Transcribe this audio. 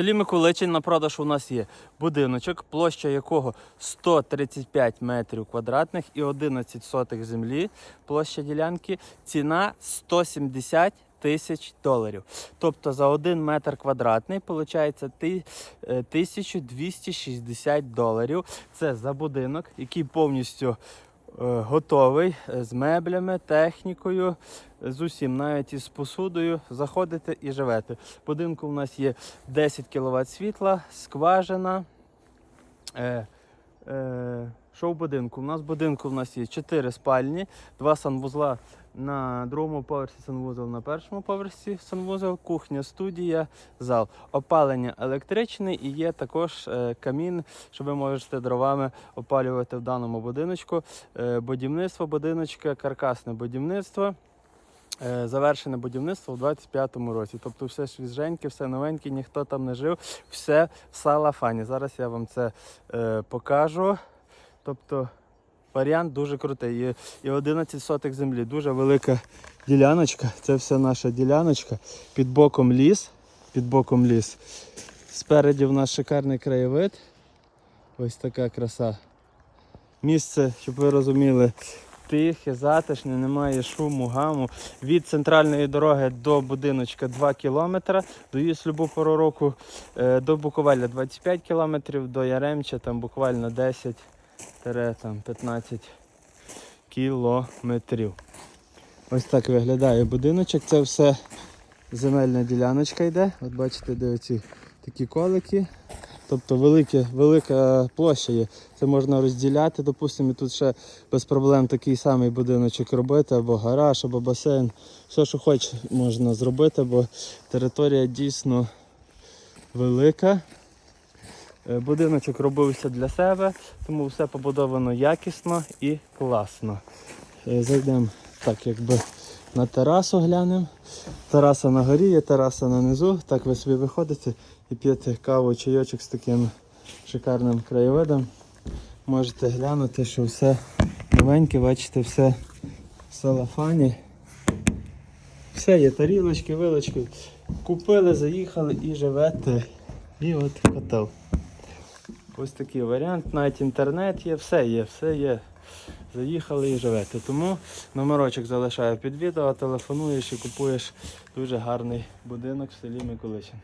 Селі Миколичин на продаж у нас є будиночок, площа якого 135 метрів квадратних і 11 сотих землі. Площа ділянки, ціна 170 тисяч доларів. Тобто за один метр квадратний виходить 1260 доларів. Це за будинок, який повністю е, готовий е, з меблями, технікою, з усім, навіть із посудою. Заходите і живете. В будинку у нас є 10 кВт світла, скважина. Е, е, що в будинку? У нас в будинку у нас є 4 спальні, 2 санвузла на другому поверсі санвузол, на першому поверсі санвузол, кухня, студія, зал. Опалення електричне і є також е, камін, що ви можете дровами опалювати в даному будиночку. Е, будівництво будиночка, каркасне будівництво. Е, Завершене будівництво у 25-му році. Тобто все свіженьке, все новеньке, ніхто там не жив, все в салафані. Зараз я вам це е, покажу. Тобто варіант дуже крутий. І, і 11 сотих землі. Дуже велика діляночка. Це все наша діляночка. Під боком ліс. Під боком ліс. Спереді в нас шикарний краєвид. Ось така краса. Місце, щоб ви розуміли, тихе, затишне, немає шуму, гаму. Від центральної дороги до будиночка 2 кілометри. Доїзд любу пору року е, до Буковеля 25 кілометрів, до Яремча там буквально 10-15 кілометрів. Ось так виглядає будиночок. Це все земельна діляночка йде. От бачите, де оці такі колики. Тобто велике, велика площа є. Це можна розділяти, допустимо, і тут ще без проблем такий самий будиночок робити, або гараж, або басейн. Все, що хочеш, можна зробити, бо територія дійсно велика. Е, Будиночок робився для себе, тому все побудовано якісно і класно. Е, Зайдемо так, якби на терасу глянемо. Тераса на горі, є тераса на низу. Так ви собі виходите і п'єте каву, чайочок з таким шикарним краєвидом. Можете глянути, що все новеньке, бачите, все в салафані. Все є тарілочки, вилочки. Купили, заїхали і живете. І от котел. Ось такий варіант, навіть інтернет є, все є, все є. Заїхали і живете. Тому номерочок залишаю під відео, телефонуєш і купуєш дуже гарний будинок в селі Миколичин.